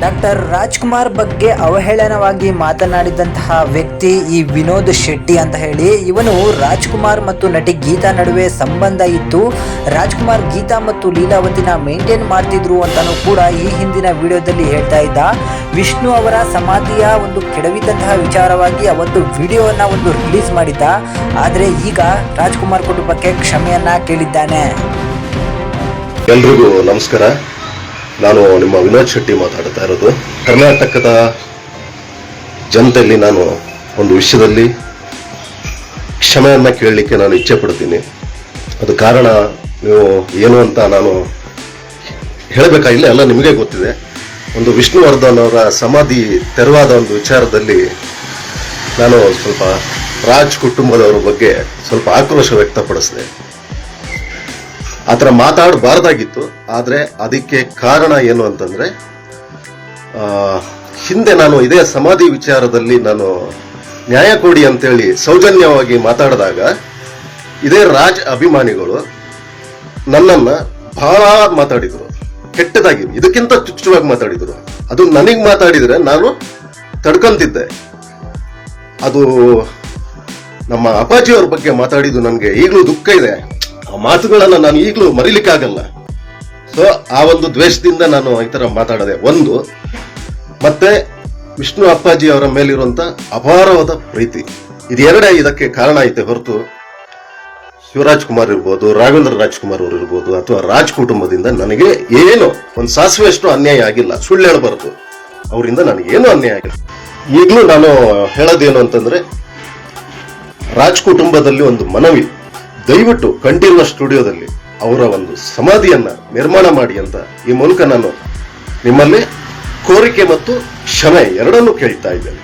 Doctor Rajkumar ಬಗ್ಗೆ ಅವಹೇಳನವಾಗಿ ಮಾತನಾಡಿದಂತಹ ವ್ಯಕ್ತಿ ಈ ವಿನೋದ್ ಶೆಟ್ಟಿ ಅಂತ ಹೇಳಿ. ಇವನು ರಾಜ್ಕುಮಾರ್ ಮತ್ತು ನಟಿ ಗೀತಾ ನಡುವೆ ಸಂಬಂಧ ಇತ್ತು ರಾಜ್ಕುಮಾರ್ ಗೀತಾ ಮತ್ತು ಲೀಲಾವತಿನ ಮೇಂಟೈನ್ ಮಾಡ್ತಿದ್ರು ಅಂತಾನೂ ಕೂಡ ಈ ಹಿಂದಿನ ವಿಡಿಯೋದಲ್ಲಿ ಹೇಳ್ತಾ ಇದ್ದ. ವಿಷ್ಣು ಅವರ ಸಮಾಧಿಯ ಒಂದು ಕೆಡವಿದಂತಹ ವಿಚಾರವಾಗಿ ಅವತ್ತು ವಿಡಿಯೋವನ್ನ ಒಂದು ರಿಲೀಸ್ ಮಾಡಿದ್ದ. ಆದರೆ ಈಗ ರಾಜ್ಕುಮಾರ್ ಕುಟುಂಬಕ್ಕೆ ಕ್ಷಮೆಯನ್ನ ಕೇಳಿದ್ದಾನೆ. ಎಲ್ರಿಗೂ ನಮಸ್ಕಾರ. ನಾನು ನಿಮ್ಮ ವಿನೋದ್ ಶೆಟ್ಟಿ ಮಾತಾಡ್ತಾ ಇರೋದು. ಕರ್ನಾಟಕದ ಜನತೆಯಲ್ಲಿ ನಾನು ಒಂದು ವಿಷಯದಲ್ಲಿ ಕ್ಷಮೆಯನ್ನು ಕೇಳಲಿಕ್ಕೆ ನಾನು ಇಚ್ಛೆ ಪಡ್ತೀನಿ. ಅದು ಕಾರಣ ನೀವು ಏನು ಅಂತ ನಾನು ಹೇಳಬೇಕಾಗಿಲ್ಲ, ಎಲ್ಲ ನಿಮಗೆ ಗೊತ್ತಿದೆ. ಒಂದು ವಿಷ್ಣುವರ್ಧನ್ ಅವರ ಸಮಾಧಿ ತೆರವಾದ ಒಂದು ವಿಚಾರದಲ್ಲಿ ನಾನು ಸ್ವಲ್ಪ ರಾಜ್ ಕುಟುಂಬದವರ ಬಗ್ಗೆ ಸ್ವಲ್ಪ ಆಕ್ರೋಶ ವ್ಯಕ್ತಪಡಿಸಿದೆ. ಆ ಥರ ಮಾತಾಡಬಾರ್ದಾಗಿತ್ತು. ಆದರೆ ಅದಕ್ಕೆ ಕಾರಣ ಏನು ಅಂತಂದ್ರೆ ಹಿಂದೆ ನಾನು ಇದೇ ಸಮಾಧಿ ವಿಚಾರದಲ್ಲಿ ನಾನು ನ್ಯಾಯ ಕೊಡಿ ಅಂತೇಳಿ ಸೌಜನ್ಯವಾಗಿ ಮಾತಾಡಿದಾಗ, ಇದೇ ರಾಜ್ ಅಭಿಮಾನಿಗಳು ನನ್ನನ್ನ ಬಹಳ ಮಾತಾಡಿದ್ರು. ಕೆಟ್ಟದಾಗಿ, ಇದಕ್ಕಿಂತ ಚುಚ್ಚುವಾಗಿ ಮಾತಾಡಿದ್ರು. ಅದು ನನಗೆ ಮಾತಾಡಿದರೆ ನಾನು ತಡ್ಕೊಂತಿದ್ದೆ. ಅದು ನಮ್ಮ ಅಪ್ಪಾಜಿಯವ್ರ ಬಗ್ಗೆ ಮಾತಾಡಿದ್ದು ನನಗೆ ಈಗಲೂ ದುಃಖ ಇದೆ. ಮಾತುಗಳನ್ನ ನಾನು ಈಗಲೂ ಮರಿಲಿಕ್ಕಾಗಲ್ಲ. ಸೊ ಆ ಒಂದು ದ್ವೇಷದಿಂದ ನಾನು ಈ ಥರ ಮಾತಾಡದೆ. ಒಂದು, ಮತ್ತೆ ವಿಷ್ಣು ಅಪ್ಪಾಜಿ ಅವರ ಮೇಲಿರುವಂಥ ಅಪಾರವಾದ ಪ್ರೀತಿ. ಇದೆರಡೇ ಇದಕ್ಕೆ ಕಾರಣ ಐತೆ ಹೊರತು ಶಿವರಾಜ್ ಕುಮಾರ್ ಇರ್ಬೋದು, ರಾಘವೇಂದ್ರ ರಾಜ್ಕುಮಾರ್ ಅವರು ಇರ್ಬೋದು, ಅಥವಾ ರಾಜ್ ಕುಟುಂಬದಿಂದ ನನಗೆ ಏನು ಒಂದು ಸಾಸಿವೆಷ್ಟು ಅನ್ಯಾಯ ಆಗಿಲ್ಲ. ಸುಳ್ಳು ಹೇಳಬಾರದು. ಅವರಿಂದ ನನಗೇನು ಅನ್ಯಾಯ ಆಗಿಲ್ಲ. ಈಗಲೂ ನಾನು ಹೇಳೋದೇನು ಅಂತಂದ್ರೆ ರಾಜ್ ಕುಟುಂಬದಲ್ಲಿ ಒಂದು ಮನವಿ. ದಯವಿಟ್ಟು ಕಂಠೀರ್ವ ಸ್ಟುಡಿಯೋದಲ್ಲಿ ಅವರ ಒಂದು ಸಮಾಧಿಯನ್ನ ನಿರ್ಮಾಣ ಮಾಡಿ ಅಂತ ಈ ಮೂಲಕ ನಾನು ನಿಮ್ಮಲ್ಲಿ ಕೋರಿಕೆ ಮತ್ತು ಕ್ಷಮೆ ಎರಡನ್ನೂ ಕೇಳ್ತಾ ಇದ್ದೇನೆ.